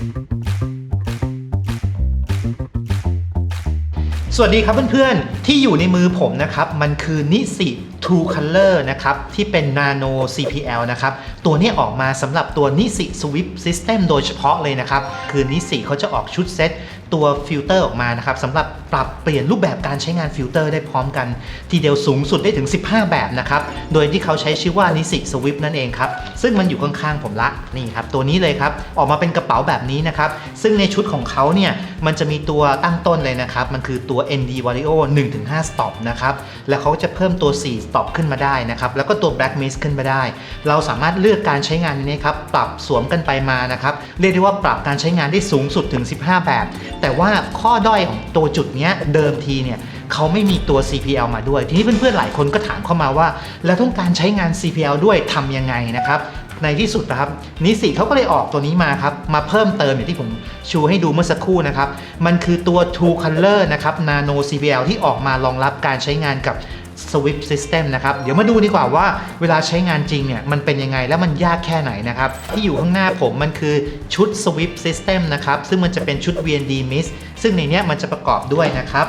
สวัสดีครับเพื่อนๆ ที่อยู่ในมือผมนะครับ มันคือนิสิ True Color นะครับ ที่เป็น Nano CPL นะครับ ตัวนี้ออกมาสำหรับตัวนิสิ Swift System โดยเฉพาะเลยนะครับ คือนิสิเขาจะออกชุดเซตตัวฟิลเตอร์ออกมานะครับสำหรับปรับเปลี่ยนรูปแบบการใช้งานฟิลเตอร์ได้พร้อมกัน ทีเดียวสูงสุดได้ถึง 15 แบบนะครับ โดยที่เขาใช้ชื่อว่านิสิ Swift นั่นเองครับ ซึ่งมันอยู่ข้างๆผมละนี่ครับ ตัวนี้เลยครับ ออกมาเป็นกระเป๋าแบบนี้นะครับ ซึ่งในชุดของเขาเนี่ย มันจะมีตัวตั้งต้นเลยนะครับ มันคือตัว ND Vario 1-5 stop นะครับ แล้วเขาจะเพิ่มตัว 4 stop ขึ้นมาได้นะครับ แล้วก็ตัว Black Mist ขึ้นมาได้ เราสามารถเลือกการใช้งานนี้ครับปรับสวมกันไปมานะครับเรียกได้ว่าปรับการใช้งานได้สูงสุดถึง 15 แบบแต่ว่าข้อด้อยของตัวจุดเนี้ยเดิมทีเนี่ยเขาไม่มีตัว CPL มาด้วย ทีนี้เพื่อนๆหลายคนก็ถามเข้ามาว่า แล้วต้องการใช้งาน CPL ด้วยทำยังไงนะครับในที่สุดนะครับนิสิเขาก็เลยออกตัวนี้มาครับ มาเพิ่มเติมอย่างที่ผมชูให้ดูเมื่อสักครู่นะครับ มันคือตัว True Color นะครับ Nano CPL ที่ออกมารองรับการใช้งานกับ Swift System นะครับ เดี๋ยวมาดูดีกว่าว่าเวลาใช้งานจริงเนี่ย มันเป็นยังไงและมันยากแค่ไหนนะครับ ที่อยู่ข้างหน้าผมมันคือชุด Swift System นะครับ ซึ่งมันจะเป็นชุด VND Mist ซึ่งในนี้มันจะประกอบด้วยนะครับ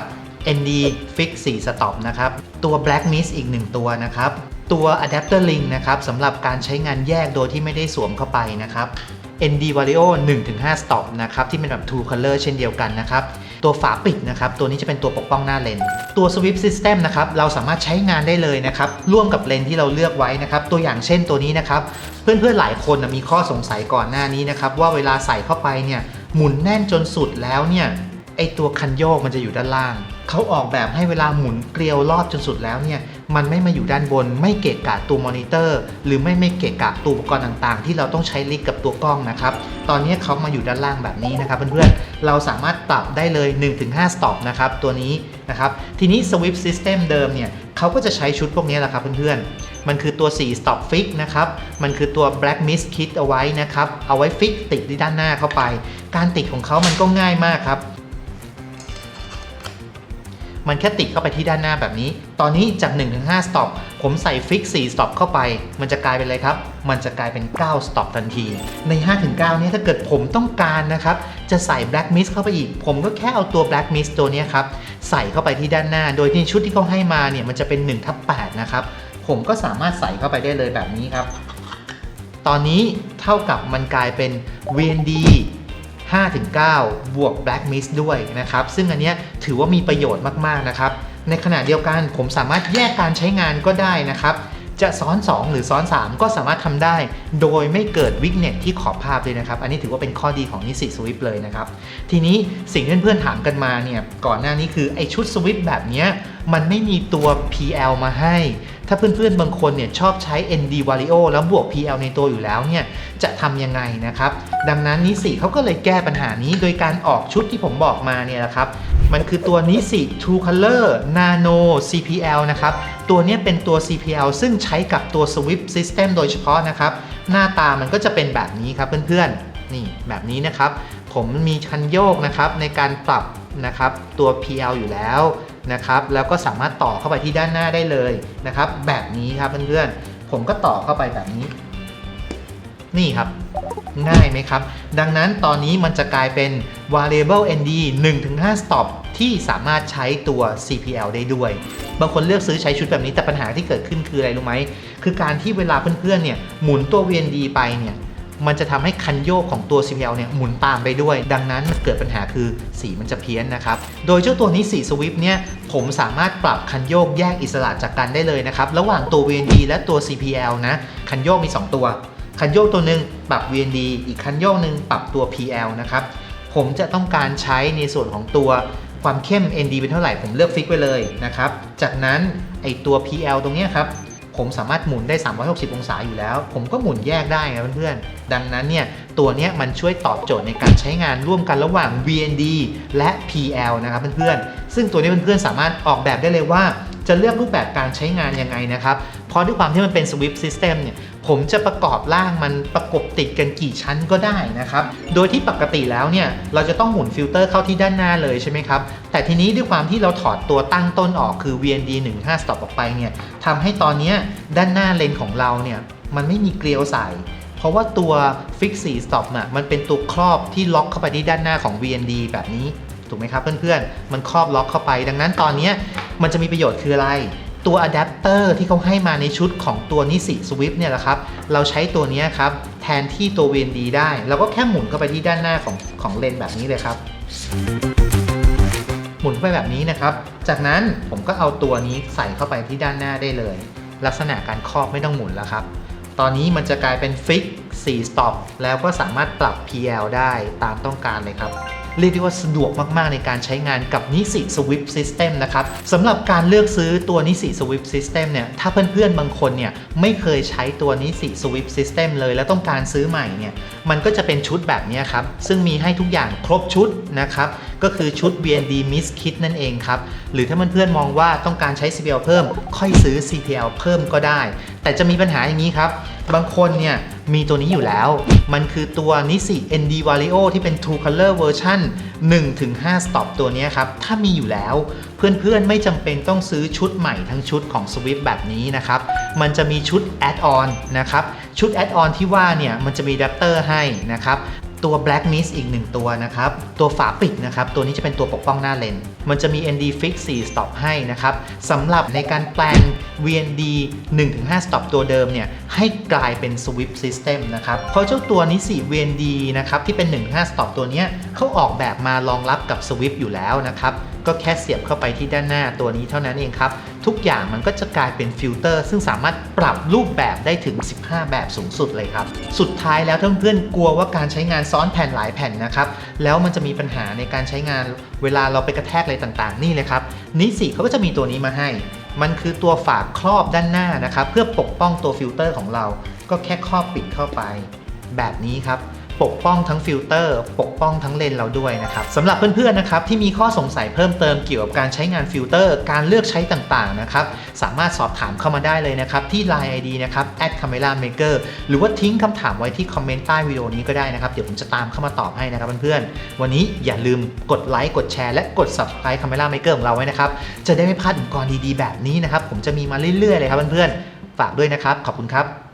ND Fix 4 Stop นะครับ ตัว Black Mist อีก 1 ตัวนะครับ ตัว Adapter Link นะครับสำหรับการใช้งานแยกโดยที่ไม่ได้สวมเข้าไปนะครับ ND Vario 1-5 Stop นะครับ ที่เป็นแบบ True Color เช่นเดียวกันนะครับ ตัวฝาปิดนะครับตัวนี้จะเป็นตัวปกป้องหน้าเลนส์ตัว Swift System นะครับเราสามารถใช้งานได้เลยนะครับร่วมกับเลนส์ที่เราเลือกไว้นะครับตัวอย่างเช่นตัวนี้นะครับเพื่อนๆหลายคนมีข้อสงสัยก่อนหน้านี้นะครับว่าเวลาใส่เข้าไปเนี่ยหมุนแน่นจนสุดแล้วเนี่ยไอตัวคันโยกมันจะอยู่ด้านล่างเขาออกแบบให้เวลาหมุนเกลียวรอบจนสุดแล้วเนี่ย มันไม่มาอยู่ด้านบน ไม่เกะกะตัวมอนิเตอร์ หรือไม่ไม่เกะกะตัวอุปกรณ์ต่างๆ ที่เราต้องใช้ลิกกับตัวกล้องนะครับ ตอนนี้เขามาอยู่ด้านล่างแบบนี้นะครับเพื่อนๆ เราสามารถปรับได้เลย 1-5 stop นะครับตัวนี้นะครับทีนี้ Swift System เดิมเนี่ยเขาก็จะใช้ชุดพวกนี้แหละครับเพื่อนๆ มันคือตัว 4 stop fix นะครับ มันคือตัว black mist kit เอาไว้นะครับ เอาไว้ฟิกติดที่ด้านหน้าเข้าไป การติดของเขามันก็ง่ายมากครับ มันแค่ติดเข้าไปที่ด้านหน้าแบบนี้ ตอนนี้จาก1-5 stop ผมใส่ฟิก4 stop เข้าไป มันจะกลายเป็นอะไรครับ มันจะกลายเป็น9 stop ทันที ใน 5-9เนี้ถ้าเกิดผมต้องการนะครับ จะใส่ black mist เข้าไปอีก ผมก็แค่เอาตัว black mist ตัวนี้ครับ ใส่เข้าไปที่ด้านหน้า โดยที่ชุดที่เขาให้มาเนี่ยมันจะเป็น1ทับ8นะครับ ผมก็สามารถใส่เข้าไปได้เลยแบบนี้ครับ ตอนนี้เท่ากับมันกลายเป็น VND 5-9 บวก Black Mist ด้วยนะครับ ซึ่งอันนี้ถือว่ามีประโยชน์มากๆนะครับ ในขณะเดียวกันผมสามารถแยกการใช้งานก็ได้นะครับ จะซ้อน 2 หรือซ้อน 3 ก็สามารถทำได้ โดยไม่เกิดวิกเน็ตที่ขอบภาพเลยนะครับ อันนี้ถือว่าเป็นข้อดีของนิสิตสวิฟเลยนะครับ ทีนี้สิ่งที่เพื่อนๆถามกันมาเนี่ยก่อนหน้านี้คือไอชุดสวิฟแบบนี้มันไม่มีตัว PL มาให้ ถ้าเพื่อนๆบางคนเนี่ยชอบใช้ ND Vario แล้วบวก PL ในตัวอยู่แล้วเนี่ยจะทำยังไงนะครับ ดังนั้นนิสิเขาก็เลยแก้ปัญหานี้โดยการออกชุดที่ผมบอกมาเนี่ยแหละครับ มันคือตัวนิสิ True Color Nano CPL นะครับ ตัวนี้เป็นตัว CPL ซึ่งใช้กับตัว Swift System โดยเฉพาะนะครับ หน้าตามันก็จะเป็นแบบนี้ครับเพื่อนๆ นี่แบบนี้นะครับ ผมมีคันโยกนะครับในการปรับนะครับตัว PL อยู่แล้ว นะครับแล้วก็สามารถต่อเข้าไปที่ด้านหน้าได้เลยนะครับ แบบนี้ครับเพื่อนๆ ผมก็ต่อเข้าไปแบบนี้ นี่ครับ ง่ายไหมครับ ดังนั้นตอนนี้มันจะกลายเป็น variable nd 1-5 stop ที่สามารถใช้ตัว CPL ได้ด้วย บางคนเลือกซื้อใช้ชุดแบบนี้แต่ปัญหาที่เกิดขึ้นคืออะไรรู้ไหม คือการที่เวลาเพื่อนๆเนี่ยหมุนตัว VND ไปเนี่ย มันจะทำให้คันโยกของตัว CPL เนี่ยหมุนตามไปด้วย ดังนั้นเกิดปัญหาคือสีมันจะเพี้ยนนะครับ โดยเจ้าตัวนี้สี Swift เนี่ยผมสามารถปรับคันโยกแยกอิสระจากกันได้เลยนะครับ ระหว่างตัว VND และตัว CPL นะ คันโยกมี 2 ตัว คันโยกตัวหนึ่งปรับ VND อีกคันโยกหนึ่งปรับตัว PL นะครับ ผมจะต้องการใช้ในส่วนของตัวความเข้ม ND เป็นเท่าไหร่ผมเลือกฟิกไว้เลยนะครับ จากนั้นไอตัว PL ตรงนี้ครับ ผมสามารถหมุนได้ 360 องศาอยู่แล้ว ผมก็หมุนแยกได้นะเพื่อนๆ ดังนั้นเนี่ย ตัวนี้มันช่วยตอบโจทย์ในการใช้งานร่วมกันระหว่าง VND และ PL นะครับเพื่อนๆ ซึ่งตัวนี้เพื่อนๆ สามารถออกแบบได้เลยว่า จะเลือกรูปแบบการใช้งานยังไงนะครับ เพราะด้วยความที่มันเป็น Swift System เนี่ยผมจะประกอบร่างมันประกบติดกันกี่ชั้นก็ได้นะครับ โดยที่ปกติแล้วเนี่ยเราจะต้องหมุนฟิลเตอร์เข้าที่ด้านหน้าเลยใช่ไหมครับ แต่ทีนี้ด้วยความที่เราถอดตัวตั้งต้นออกคือ VND 15 stop ออกไปเนี่ยทำให้ตอนนี้ด้านหน้าเลนของเราเนี่ยมันไม่มีเกลียวใส่เพราะว่าตัว Fix 4 Stop น่ะมันเป็นตัวครอบที่ล็อกเข้าไปที่ด้านหน้าของ VND แบบนี้ถูกไหมครับเพื่อนๆ มันครอบล็อกเข้าไป ดังนั้นตอนนี้มันจะมีประโยชน์คืออะไร ตัวอะแดปเตอร์ที่เขาให้มาในชุดของตัวนิสิ Swift เนี่ยแหละครับ เราใช้ตัวนี้ครับแทนที่ตัว VND ได้ เราก็แค่หมุนเข้าไปที่ด้านหน้าของของเลนแบบนี้เลยครับ หมุนเข้าไปแบบนี้นะครับ จากนั้นผมก็เอาตัวนี้ใส่เข้าไปที่ด้านหน้าได้เลย ลักษณะการครอบไม่ต้องหมุนแล้วครับ ตอนนี้มันจะกลายเป็นฟิก4 stop แล้วก็สามารถปรับ PL ได้ตามต้องการเลยครับ เรียกได้ว่าสะดวกมากๆในการใช้งานกับนิสิ Swift System นะครับสำหรับการเลือกซื้อตัวนิสิ Swift System เนี่ยถ้าเพื่อนๆบางคนเนี่ยไม่เคยใช้ตัวนิสิ Swift System เลย แล้วต้องการซื้อใหม่เนี่ยมันก็จะเป็นชุดแบบนี้ครับ ซึ่งมีให้ทุกอย่างครบชุดนะครับก็คือชุด BND Miss Kit นั่นเองครับหรือถ้าเพื่อนๆมองว่าต้องการใช้ CPL เพิ่ม ค่อยซื้อ CPL เพิ่มก็ได้ แต่จะมีปัญหาอย่างนี้ครับ บางคนเนี่ยมีตัวนี้อยู่แล้ว มันคือตัวนิสิ ND Vario ที่เป็น True Color Version 1-5 Stop ตัวนี้ครับ ถ้ามีอยู่แล้ว เพื่อนๆไม่จำเป็นต้องซื้อชุดใหม่ทั้งชุดของ Swift แบบนี้นะครับ มันจะมีชุด Add-on นะครับ ชุด Add-on ที่ว่าเนี่ย มันจะมีอะแดปเตอร์ให้นะครับ ตัว Black Mist อีกหนึ่งตัวนะครับ ตัวฝาปิดนะครับ ตัวนี้จะเป็นตัวปกป้องหน้าเลนส์มันจะมี ND Fix 4 Stop ให้นะครับสำหรับในการแปลง VND 1-5 Stop ตัวเดิมเนี่ย ให้กลายเป็น Swift System นะครับ เพราะเจ้าตัวนี้สิ VND นะครับ ที่เป็น 1-5 Stop ตัวเนี้ยเขาออกแบบมารองรับกับ Swift อยู่แล้วนะครับ ก็แค่เสียบเข้าไปที่ด้านหน้าตัวนี้เท่านั้นเองครับ ทุกอย่างมันก็จะกลายเป็นฟิลเตอร์ซึ่งสามารถปรับรูปแบบได้ถึง 15 แบบสูงสุดเลยครับ สุดท้ายแล้วเพื่อนๆกลัวว่าการใช้งานซ้อนแผ่นหลายแผ่นนะครับ แล้วมันจะมีปัญหาในการใช้งานเวลาเราไปกระแทกอะไรต่างๆ นี่เลยครับนิสิเขาก็จะมีตัวนี้มาให้ มันคือตัวฝาครอบด้านหน้านะครับ เพื่อปกป้องตัวฟิลเตอร์ของเรา ก็แค่ครอบปิดเข้าไป แบบนี้ครับ ปกป้องทั้งฟิลเตอร์ปกป้องทั้งเลนเราด้วยนะครับสำหรับเพื่อนๆนะครับที่มีข้อสงสัยเพิ่มเติมเกี่ยวกับการใช้งานฟิลเตอร์การเลือกใช้ต่างๆนะครับสามารถสอบถามเข้ามาได้เลยนะครับที่ Line ID นะครับ @cameramaker หรือว่าทิ้งคำถามไว้ที่คอมเมนต์ใต้วิดีโอนี้ก็ได้นะครับเดี๋ยวผมจะตามเข้ามาตอบให้นะครับเพื่อนๆวันนี้อย่าลืมกดไลค์กดแชร์และกด subscribe Camera Maker ของเราไว้นะครับจะได้ไม่พลาดอุปกรณ์ดีๆแบบนี้นะครับผมจะมีมาเรื่อยๆเลยครับเพื่อนๆฝากด้วยนะครับขอบคุณครับ